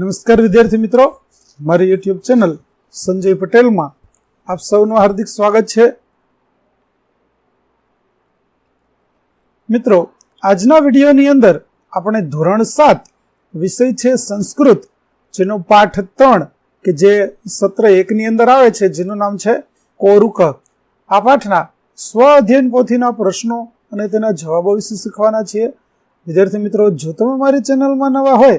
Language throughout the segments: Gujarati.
નમસ્કાર વિદ્યાર્થી મિત્રો. મારી યુટ્યુબ ચેનલ સંજય પટેલમાં આપ સૌનું હાર્દિક સ્વાગત છે. મિત્રો, આજના વિડીયોની અંદર આપણે ધોરણ સાત વિષય છે સંસ્કૃત, જેનો પાઠ ત્રણ કે જે સત્ર એકની અંદર આવે છે, જેનું નામ છે કોરુક. આ પાઠના સ્વ અધ્યયન પોથીના પ્રશ્નો અને તેના જવાબો વિશે શીખવાના છીએ. વિદ્યાર્થી મિત્રો, જો તમે મારી ચેનલમાં નવા હોય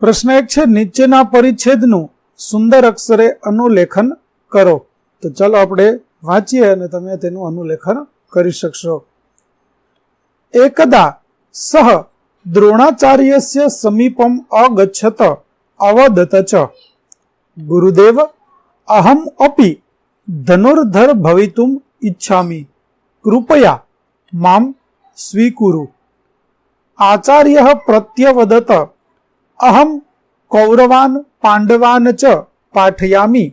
પ્રશ્ન એક છે, નીચેના પરિચ્છેદનું સુંદર અક્ષરે અનુલેખન કરો. તો ચાલો આપણે વાંચીએ અને તમે તેનું અનુલેખન કરી શકશો. એકદા સહ દ્રોણાચાર્યસ્ય સમીપમ અગચ્છત અવદત ચ. ગુરુદેવ, અહમ અપી ધનુર્ધર ભવિતુમ ઈચ્છામિ કૃપયા મામ સ્વીકુરુ. આચાર્ય પ્રત્યવદત અહમ કૌરવાન પાંડવાન ચ પાઠયામી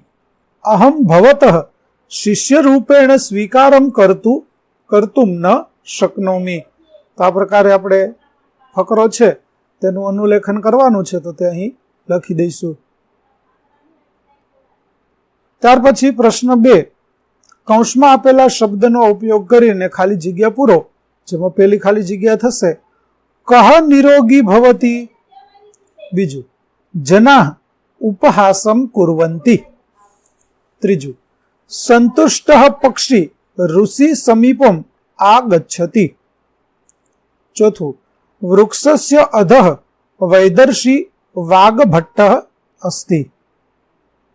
અહમ ભવત શિષ્યરૂપેણ સ્વીકારમ કરતું કરતું ન શક્નોમી તો આ પ્રકારે આપણે ફકરો છે તેનું અનુલેખન કરવાનું છે તો તે અહીં લખી દઈશું ત્યાર પછી પ્રશ્ન બે કૌંસમાં આપેલા શબ્દનો ઉપયોગ કરીને ખાલી જગ્યા પૂરો જેમાં પેલી ખાલી જગ્યા થશે કહ નિરોગી ભવતી બીજું, જના ઉપહાસમ કુર્વંતી. ત્રીજું, સંતુષ્ટ પક્ષી ઋષિ સમીપમ આગચ્છતિ. ચોથું, વૃક્ષસ્ય અધઃ વૈદર્શી વાઘભટ્ટ અસ્તિ.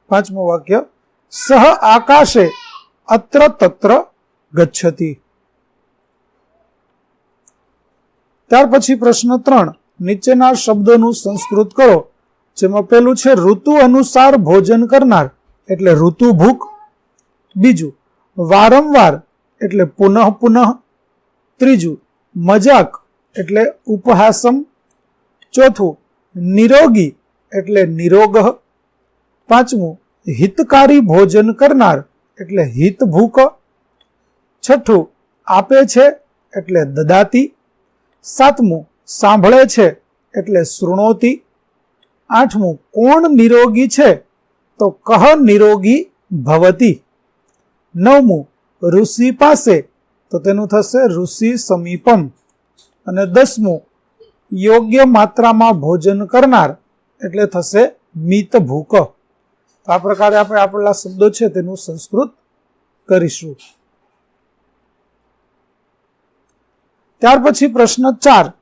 પાંચમું વાક્ય, સહ આકાશે અત્ર તત્ર ગચ્છતિ. ત્યાર પછી પ્રશ્ન ત્રણ નીચેના શબ્દોનું સંસ્કૃત કરો, જેમાં પેલું છે, ઋતુ અનુસાર ભોજન કરનાર એટલે ઋતુ ભૂખ. બીજું, વારંવાર એટલે પુનઃ પુનઃ. ત્રીજું, મજાક એટલે ઉપહાસમ. ચોથું, નિરોગી એટલે નિરોગ. પાંચમું, હિતકારી ભોજન કરનાર એટલે હિત ભૂખ છઠ્ઠું, આપે છે એટલે દદાતી. સાતમું સાંભળે છે એટલે શૃણોતી, આઠમું, કોણ નિરોગી છે? તો કહ નિરોગી ભવતી. નવમું, ઋષિ પાસે, તો તેનું થશે ઋષિ સમીપમ. અને દસમું, યોગ્ય માત્રામાં ભોજન કરનાર, એટલે થશે મિત ભૂક. આ પ્રકારે આપણે આપેલા શબ્દો છે તેનું સંસ્કૃત કરીશું. ત્યાર પછી પ્રશ્ન ચાર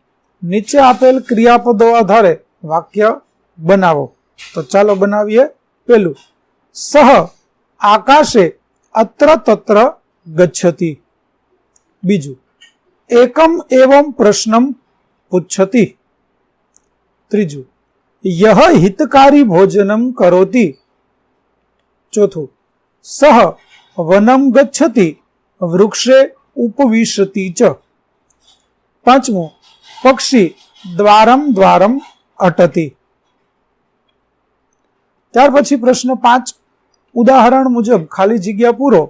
નીચે આપેલ ક્રિયાપદો આધારે વાક્ય બનાવો. તો ચાલો બનાવીએ પેલું. સહ આકાશે અત્ર તત્ર ગચ્છતી. બીજું. એકમ એવમ પ્રશ્નમ પૂછતી ત્રીજું. યહ હિતકારી ભોજનમ કરોતી. ચોથું. સહ વનમ ગચ્છતી વૃક્ષે ઉપવિશતિ ચ. પાંચમું. પક્ષી દ્વારમ દ્વારમ અટતી. ત્યાર પછી પ્રશ્ન પાંચ. ઉદાહરણ મુજબ ખાલી જગ્યા પૂરો,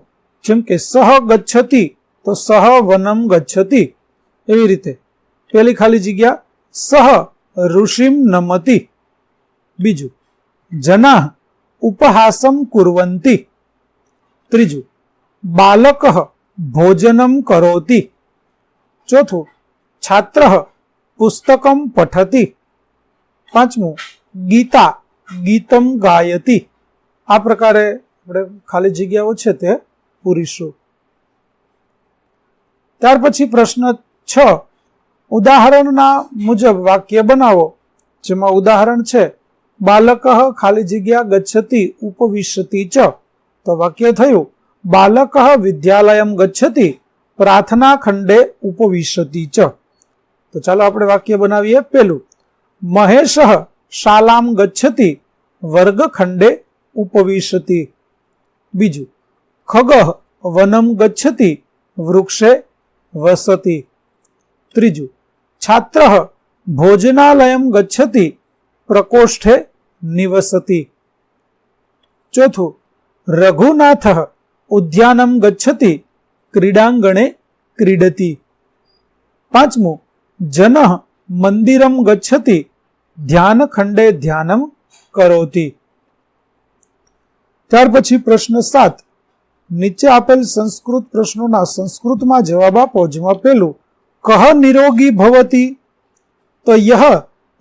જેમ કે સહ ગચ્છતી, તો સહ વનમ ગચ્છતી. એવી રીતે. પહેલી ખાલી જગ્યા, સહ ઋષિમ નમતી. બીજું, જના ઉપહાસમ કુર્વંતી. ત્રીજું, બાલક ભોજનમ કરોતી. ચોથું, છાત્ર પુસ્તકમ પઠતી. પાંચમું, ગીતા, ગીતમ ગાયતી. આ પ્રકારે આપણે ખાલી જગ્યાઓ છે તે પૂરીશું. ત્યાર પછી પ્રશ્ન છ, ઉદાહરણના મુજબ વાક્ય બનાવો, જેમાં ઉદાહરણ છે, બાલક ખાલી જગ્યા ગચ્છતી, ઉપવિશતી ચ. તો વાક્ય થયું, બાલક વિદ્યાલયમ ગચ્છતી પ્રાર્થના ખંડે ઉપવિશતી ચ. તો ચાલો આપણે વાક્ય બનાવીએ પેલું. મહેશ શાલામ ગચ્છતિ, વર્ગખંડે ઉપવિશતિ. બીજું. ખગહ વનમ ગચ્છતિ, વૃક્ષે વસતિ. ત્રીજું. છાત્ર ભોજનાલયમ ગચ્છતિ, પ્રકોષ્ઠે નિવસતિ. ચોથું. રઘુનાથ ઉદ્યાનમ ગચ્છતિ, ક્રીડાંગણે ક્રીડતી. પાંચમું. જન મંદિરમ ગચ્છતિ ધ્યાનખંડે ધ્યાનમ કરોતી ત્યાર પછી પ્રશ્ન સાત, નીચે આપેલ સંસ્કૃત પ્રશ્નોના સંસ્કૃતમાં જવાબ આપો, જેમાં પેલું, કહ નિરોગી ભવતી? તો યહ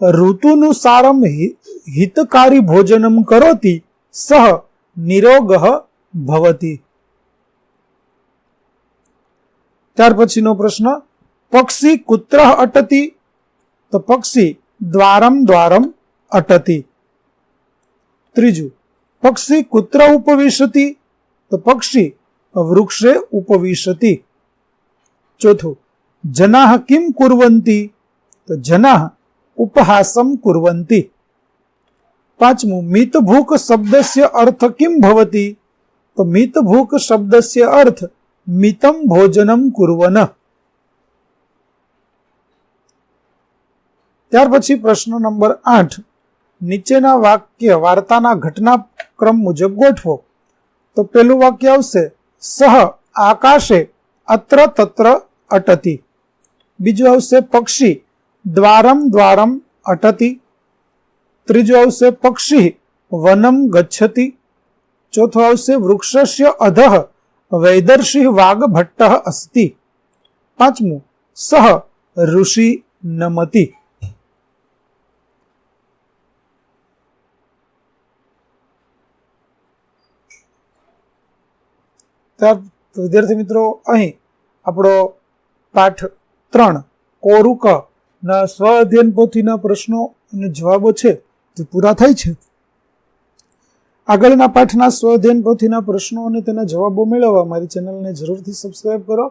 ઋતુનુસારમ હિતકારી ભોજનમ કરોતી, સહ નિરોગ ભવતી. ત્યાર પછીનો પ્રશ્ન પક્ષી કુત્ર અટતી? તો પક્ષી દ્વારમ દ્વારમ અટતી. ત્રીજું, પક્ષી કુત્ર ઉપવિશતી? તો પક્ષી વૃક્ષે ઉપવિશતી. ચોથું, જનાહ કિમ કુર્વંતી? તો જનાહ ઉપહાસમ કુર્વંતી. પાંચમું, મિતભૂક શબ્દસ્ય અર્થ કિમ ભવતી? તો મિતભૂક શબ્દસ્ય અર્થ મિતમ ભોજનમ કુર્વન. ત્યાર પછી પ્રશ્ન નંબર આઠ. નીચેના વાક્ય વાર્તાના ઘટનાક્રમ મુજબ ગોઠવો. તો પેલું વાક્ય આવશે, સહ આકાશે અત્ર તત્ર અટતી. બીજું આવશે, પક્ષી દ્વારમ દ્વારમ અટતી. ત્રીજું આવશે, પક્ષી વનમ ગચ્છતિ. ચોથું આવશે, વૃક્ષસ્ય અધઃ વૈદર્ષિ વાઘ ભટ્ટ અસ્તિ. પાંચમું, સહ ઋષિ નમતી. ત્યાર વિદ્યાર્થી મિત્રો, અહીં આપણો પાઠ ત્રણ, કોરુક ના સ્વ અધ્યયન પોથીના પ્રશ્નો અને જવાબો છે, તે પૂરા થાય છે. આગળના પાઠના સ્વ અધ્યયન પોથીના પ્રશ્નો અને તેના જવાબો મેળવવા મારી ચેનલને જરૂરથી સબસ્ક્રાઇબ કરો.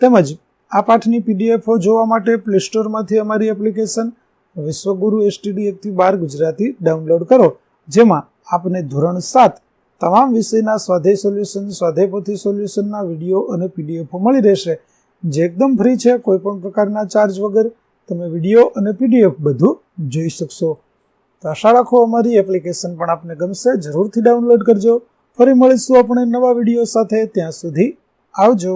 તેમજ આ પાઠની પીડીએફઓ જોવા માટે પ્લે સ્ટોરમાંથી અમારી એપ્લિકેશન વિશ્વગુરુ એસટીડી એકથી બાર ગુજરાતી ડાઉનલોડ કરો, જેમાં આપને ધોરણ સાત તમામ વિષયના સ્વાધ્યાય સોલ્યુશન સ્વાધ્યાયપોથી સોલ્યુશનના વીડિયો અને પીડીએફો મળી રહેશે. જે એકદમ ફ્રી છે, કોઈ પણ પ્રકારના ચાર્જ વગર તમે વીડિયો અને પીડીએફ બધું જોઈ શકશો. તો આશા રાખો અમારી એપ્લિકેશન પણ આપને ગમશે. જરૂરથી ડાઉનલોડ કરજો. ફરી મળીશું આપણે નવા વીડિયો સાથે. ત્યાં સુધી આવજો.